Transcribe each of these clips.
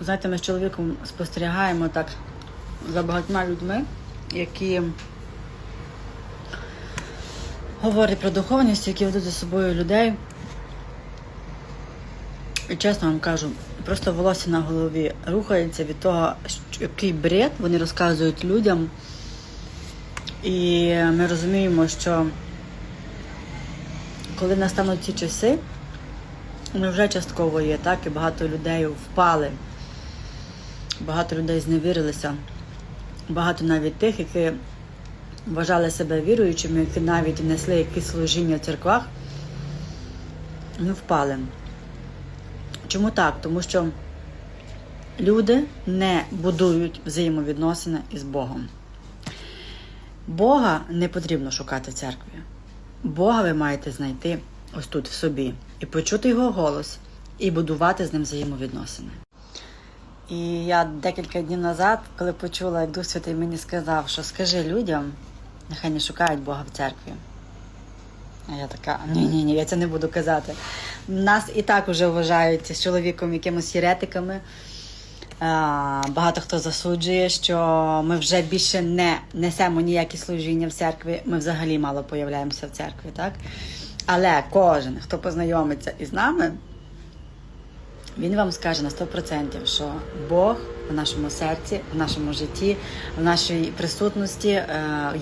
Знаєте, ми з чоловіком спостерігаємо так за багатьма людьми, які говорять про духовність, які ведуть за собою людей. І чесно вам кажу, просто волосся на голові рухається від того, який бред вони розказують людям. І ми розуміємо, що коли настануть ці часи, вони вже частково є, так, і багато людей впали, багато людей зневірилися, багато навіть тих, які вважали себе віруючими, які навіть несли якісь служіння в церквах, вони впали. Чому так? Тому що люди не будують взаємовідносини із Богом. Бога не потрібно шукати в церкві. Бога ви маєте знайти ось тут, в собі, і почути його голос, і будувати з ним взаємовідносини. І я декілька днів назад, коли почула, як Дух Святий мені сказав, що скажи людям, нехай не шукають Бога в церкві. А я така, ні, ні, я це не буду казати. Нас і так вже вважають з чоловіком якимось єретиками. Багато хто засуджує, що ми вже більше не несемо ніякі служіння в церкві. Ми взагалі мало появляємося в церкві, так? Але кожен, хто познайомиться із нами, він вам скаже на 100%, що Бог в нашому серці, в нашому житті, в нашій присутності е,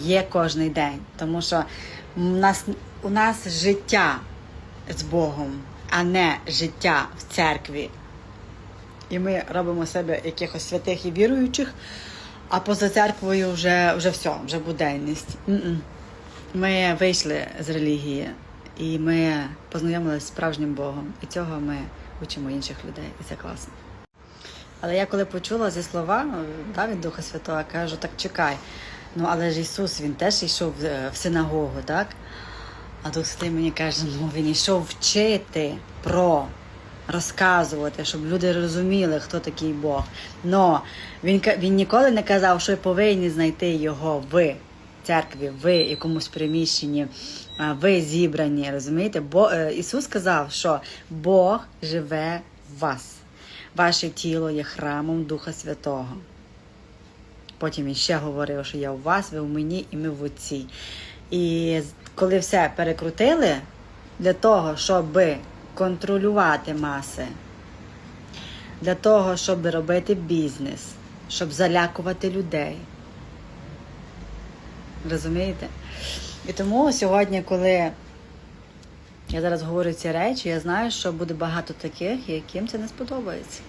є кожний день. Тому що у нас, у нас життя з Богом, а не життя в церкві. І ми робимо себе якихось святих і віруючих, а поза церквою вже, вже все, вже буденність. Ми вийшли з релігії і ми познайомилися з справжнім Богом. І цього ми учимо інших людей, і це класно. Але я коли почула зі слова да, від Духа Святого, кажу, так чекай. Ну але ж Ісус він теж йшов в- в синагогу, так? А Дух Святий мені каже, ну він йшов вчити про розказувати, щоб люди розуміли, хто такий Бог. Но він, він ніколи не казав, що повинні знайти його в церкві, в якомусь приміщенні, ви зібрані, розумієте? Бо е, Ісус сказав, що Бог живе в вас. Ваше тіло є храмом Духа Святого. Потім він ще говорив, що я у вас, ви в мені і ми в отці. І коли все перекрутили для того, щоб контролювати маси, для того, щоб робити бізнес, щоб залякувати людей. Розумієте? І тому сьогодні, коли я зараз говорю ці речі, я знаю, що буде багато таких, яким це не сподобається.